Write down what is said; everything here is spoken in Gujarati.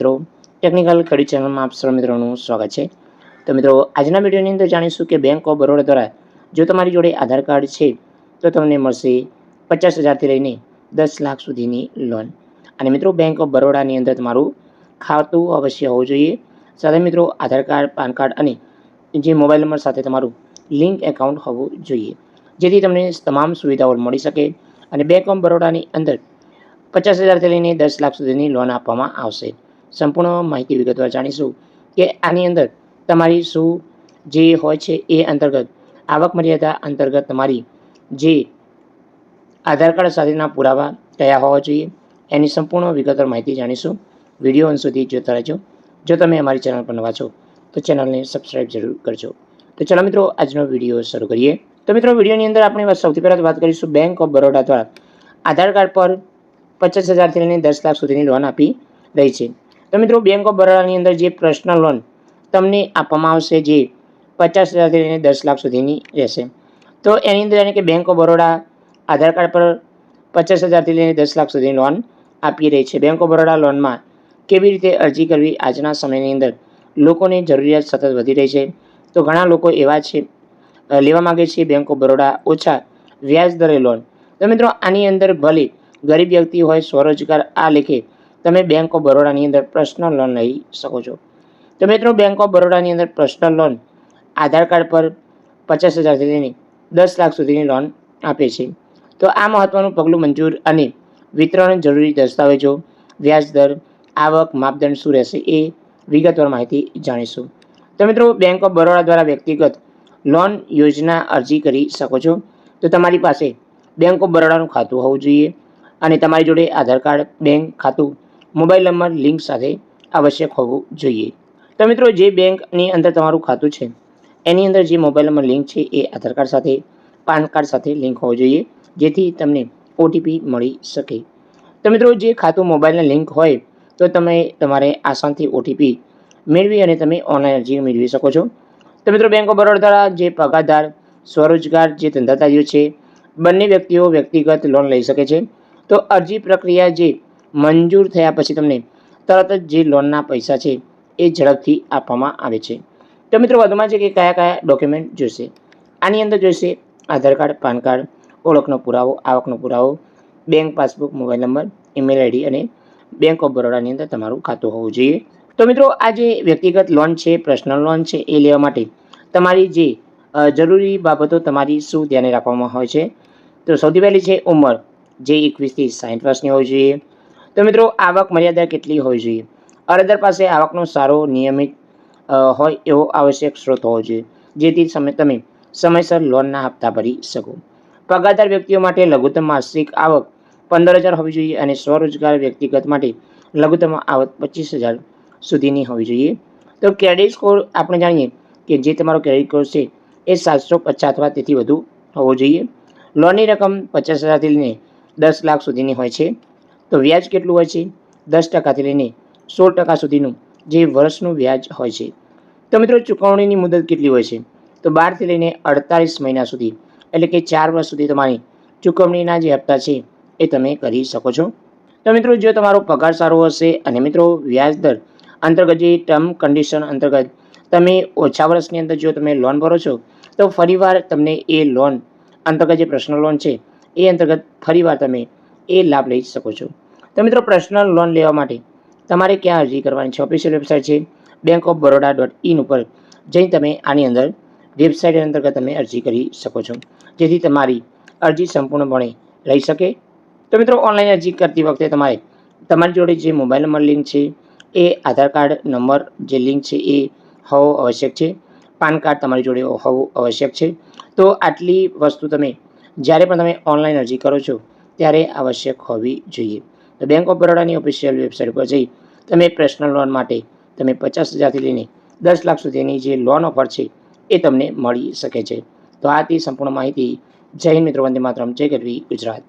મિત્રો ટેકનિકલ ખડી ચેનલમાં આપ સર્વ મિત્રોનું સ્વાગત છે. તો મિત્રો, આજના વિડીયોની અંદર જાણીશું કે બેંક ઓફ બરોડા દ્વારા જો તમારી જોડે આધાર કાર્ડ છે, તો તમને મળશે પચાસ હજારથી લઈને દસ લાખ સુધીની લોન અને મિત્રો બેંક ઓફ બરોડાની અંદર તમારું ખાતું અવશ્ય હોવું જોઈએ. સાથે મિત્રો, આધાર કાર્ડ, પાન કાર્ડ અને જે મોબાઈલ નંબર સાથે તમારું લિંક એકાઉન્ટ હોવું જોઈએ. જેથી તમને તમામ સુવિધાઓ મળી શકે અને બેંક ઓફ બરોડાની અંદર પચાસ હજારથી લઈને દસ લાખ સુધીની લોન આપવામાં આવશે. સંપૂર્ણ માહિતી વિગતવાર જાણીશું કે આની અંદર તમારી શું જે હોય છે એ અંતર્ગત, આવક મર્યાદા અંતર્ગત તમારી જે આધાર કાર્ડ સાથેના પુરાવા કયા હોવા જોઈએ, એની સંપૂર્ણ વિગતવાર માહિતી જાણીશું. વીડિયો અંત સુધી જોતા રહેજો. જો તમે અમારી ચેનલ પર નવા છો, તો ચેનલને સબસ્ક્રાઇબ જરૂર કરજો. તો ચાલો મિત્રો, આજનો વીડિયો શરૂ કરીએ. તો મિત્રો, વિડીયોની અંદર આપણે સૌથી પહેલાં વાત કરીશું બેંક ઓફ બરોડા દ્વારા. આધાર કાર્ડ પર પચાસ હજારથી લઈને દસ લાખ સુધીની લોન આપી રહી છે. તો મિત્રો બેંક ઓફ બરોડાની અંદર જે પર્સનલ લોન તમને આપવામાં આવશે, જે પચાસ હજારથી લઈને દસ લાખ સુધીની રહેશે. તો એની અંદર એને કે bank of Baroda Aadhaar card પર પચાસ હજારથી લઈને દસ લાખ સુધીની લોન આપી રહી છે. બેંક ઓફ બરોડા લોનમાં કેવી રીતે અરજી કરવી આજના સમયની અંદર? લોકોની જરૂરિયાત સતત વધી રહી છે. તો ઘણા લોકો એવા છે લેવા માગે છે બેંક ઓફ બરોડા ઓછા વ્યાજ દરે લોન તો મિત્રો, આની અંદર ભલે ગરીબ વ્યક્તિ હોય, સ્વરોજગાર, આ લેખે તમે બેંક ઓફ બરોડાની અંદર પર્સનલ લોન લઈ શકો છો. તો મિત્રો બેંક ઓફ બરોડાની અંદર પર્સનલ લોન આધાર કાર્ડ પર પચાસ હજારથી લઈને દસ લાખ સુધીની લોન આપે છે. તો આ મહત્ત્વનું પગલું મંજૂર અને વિતરણ જરૂરી દસ્તાવેજો, વ્યાજ દર, આવક, માપદંડ શું રહેશે એ વિગતવાર માહિતી જાણીશું. તો મિત્રો બેંક ઓફ બરોડા દ્વારા વ્યક્તિગત લોન યોજના અરજી કરી શકો છો. તો તમારી પાસે બેંક ઓફ બરોડાનું ખાતું હોવું જોઈએ અને તમારી જોડે આધાર કાર્ડ, બેંક ખાતું મોબાઈલ નંબર, લિંક સાથે આવશ્યક હોવું જોઈએ. તો મિત્રો, જે બેંકની અંદર તમારું ખાતું છે, એની અંદર જે મોબાઈલ નંબર, લિંક છે, એ આધાર કાર્ડ સાથે, પાન કાર્ડ સાથે લિંક હોવો જોઈએ, જેથી તમને ઓટીપી મળી શકે. તો મિત્રો, જે ખાતું મોબાઈલને લિંક હોય, તો તમે તમારે આસાનથી ઓટીપી મેળવી અને તમે ઓનલાઈન અરજી મેળવી શકો છો. તો મિત્રો બેંક ઓફ બરોડા જે પગારદાર, સ્વરોજગાર જે ધંધાદારીઓ છે, બંને વ્યક્તિઓ વ્યક્તિગત લોન લઈ શકે છે. તો અરજી પ્રક્રિયા જે મંજૂર થયા પછી તમને તરત જ જે લોનના પૈસા છે એ ઝડપથી આપવામાં આવે છે. તો મિત્રો વધુમાં છે કે કયા કયા ડોક્યુમેન્ટ જોઈશે? આની અંદર જોઈશે આધાર કાર્ડ, પાન કાર્ડ, ઓળખનો પુરાવો, આવકનો પુરાવો bank passbook mobile number email ID અને બેંક ઓફ બરોડાની અંદર તમારું ખાતું હોવું જોઈએ. તો મિત્રો આ જે વ્યક્તિગત લોન છે પર્સનલ લોન છે, એ લેવા માટે તમારી જે જરૂરી બાબતો તમારી શું ધ્યાને રાખવામાં હોય છે? તો સૌથી પહેલી છે ઉંમર. જે એકવીસથી સાઠ વર્ષની હોવી જોઈએ. તો મિત્રો, આવક મર્યાદા કેટલી હોવી જોઈએ? અરજદાર પાસે આવકનો સારો, નિયમિત હોય એવો આવશ્યક સ્ત્રોત હોવો જોઈએ, જેથી સમય, તમે સમયસર લોનના હપ્તા ભરી શકો. પગારદાર વ્યક્તિઓ માટે લઘુત્તમ માસિક આવક પંદર હજાર હોવી જોઈએ અને સ્વરોજગાર વ્યક્તિગત માટે લઘુત્તમ આવક પચીસ હજાર સુધીની હોવી જોઈએ. તો ક્રેડિટ સ્કોર આપણે જાણીએ કે જે તમારો ક્રેડિટ સ્કોર છે, એ સાતસો પચાસ અથવા તેથી વધુ હોવો જોઈએ. લોનની રકમ પચાસ હજારથી લઈને દસ લાખ સુધીની હોય છે. તો વ્યાજ કેટલું હોય છે? દસ ટકાથી લઈને સોળ ટકા સુધીનું જે વર્ષનું વ્યાજ હોય છે. તો મિત્રો, ચૂકવણીની મુદત કેટલી હોય છે? તો બારથી લઈને અડતાલીસ મહિના સુધી, એટલે કે ચાર વર્ષ સુધી તમારી ચૂકવણીના જે હપ્તા છે એ તમે કરી શકો છો. તો મિત્રો, જો તમારો પગાર સારો હશે અને મિત્રો, વ્યાજ દર અંતર્ગત જે ટર્મ કન્ડિશન અંતર્ગત તમે ઓછા વર્ષની અંદર જો તમે લોન ભરો છો, તો ફરીવાર તમને એ લોન અંતર્ગત જે પર્સનલ લોન છે, એ અંતર્ગત ફરીવાર તમે એ લાભ લઈ શકો છો. તો મિત્રો પર્સનલ લોન લેવા માટે તમારે ક્યાં અરજી કરવાની છે? ઓફિશિયલ વેબસાઇટ છે bank of Baroda dot in ઉપર જઈ તમે આની અંદર વેબસાઇટ અંતર્ગત તમે અરજી કરી શકો છો. જેથી તમારી અરજી સંપૂર્ણપણે લઈ શકે. તો મિત્રો ઓનલાઈન અરજી કરતી વખતે તમારે તમારી જોડે જે મોબાઈલ નંબર લિંક છે, એ આધાર કાર્ડ નંબર જે લિંક છે એ હોવો આવશ્યક છે. પાન કાર્ડ તમારી જોડે હોવું આવશ્યક છે. તો આટલી વસ્તુ તમે જ્યારે પણ તમે ઓનલાઈન અરજી કરો છો ત્યારે આવશ્યક હોવી જોઈએ. તો બેંક ઓફ બરોડાની ઓફિશિયલ વેબસાઇટ પર જઈ તમે પર્સનલ લોન માટે તમે પચાસ હજારથી લઈને દસ લાખ સુધીની જે લોન ઓફર છે એ તમને મળી શકે છે. તો આથી સંપૂર્ણ માહિતી. જય મિત્રો, વંદે માતરમ. જય ગરવી ગુજરાત.